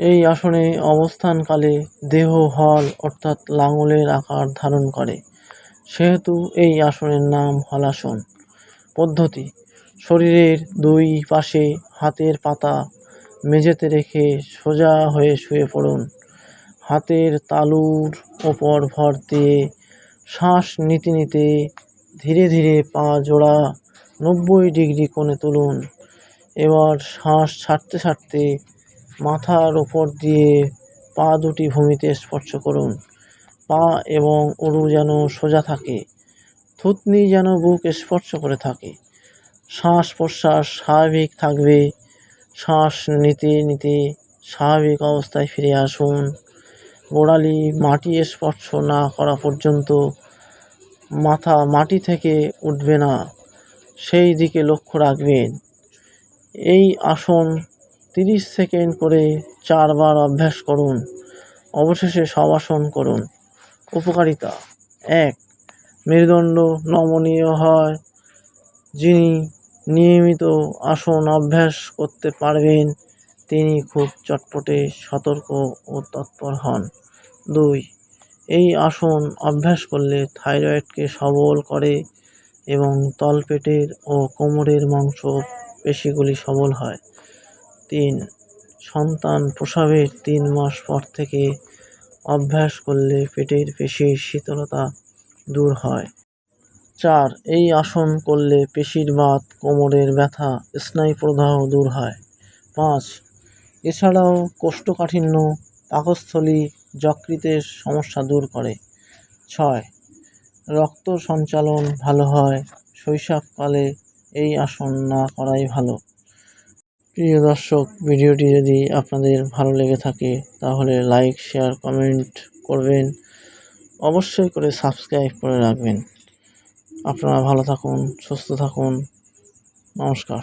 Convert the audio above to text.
এই আসনে অবস্থানকালে দেহ হল অর্থাৎ লাঙলের আকার ধারণ করে। সেহেতু এই আসনের নাম হলাসন। পদ্ধতি, শরীরের দুই পাশে হাতের পাতা মেঝেতে রেখে সোজা হয়ে শুয়ে পড়ুন। হাতের তালুর ওপর ভর দিয়ে শ্বাস নিতে নিতে ধীরে ধীরে পা জোড়া নব্বই ডিগ্রি কোণে তুলুন। এবার শ্বাস ছাড়তে ছাড়তে মাথার ওপর দিয়ে পা দুটি ভূমিতে স্পর্শ করুন। পা এবং উরু যেন সোজা থাকে। থুতনি যেন বুক স্পর্শ করে থাকে। শ্বাস প্রশ্বাস স্বাভাবিক থাকবে। শ্বাস নিতে নিতে স্বাভাবিক অবস্থায় ফিরে আসুন। গোড়ালি মাটি স্পর্শ না করা পর্যন্ত মাথা মাটি থেকে উঠবে না। সেই দিকে লক্ষ্য রাখবেন। এই আসন তিরিশ সেকেন্ড করে চারবার অভ্যাস করুন। অবশেষে সবাসন করুন। উপকারিতা এক। মেরুদণ্ড নমনীয় হয়। যিনি নিয়মিত আসন অভ্যাস করতে পারবেন, তিনি খুব চটপটে সতর্ক ও তৎপর হন। দুই। এই আসন অভ্যাস করলে থাইরয়েডকে সবল করে এবং তলপেটের ও কোমরের মাংস পেশিগুলি সবল হয়। তিন সন্তান প্রসবের তিন মাস পর থেকে অভ্যাস করলে পেটের পেশির শীতলতা দূর হয়। চার, এই আসন করলে পেশির বাত, কোমরের ব্যথা স্নায়ু প্রদাহ দূর হয়। পাঁচ, এছাড়াও কোষ্ঠকাঠিন্য, পাকস্থলী, যকৃতের সমস্যা দূর করে। ছয়, রক্ত সঞ্চালন ভালো হয়, শৈশবকালে এই আসন না করাই ভালো। প্রিয় দর্শক, ভিডিওটি যদি আপনাদের ভালো লেগে থাকে, তাহলে লাইক, শেয়ার, কমেন্ট করবেন। অবশ্যই করে সাবস্ক্রাইব করে রাখবেন। আপনারা ভালো থাকুন, সুস্থ থাকুন। নমস্কার।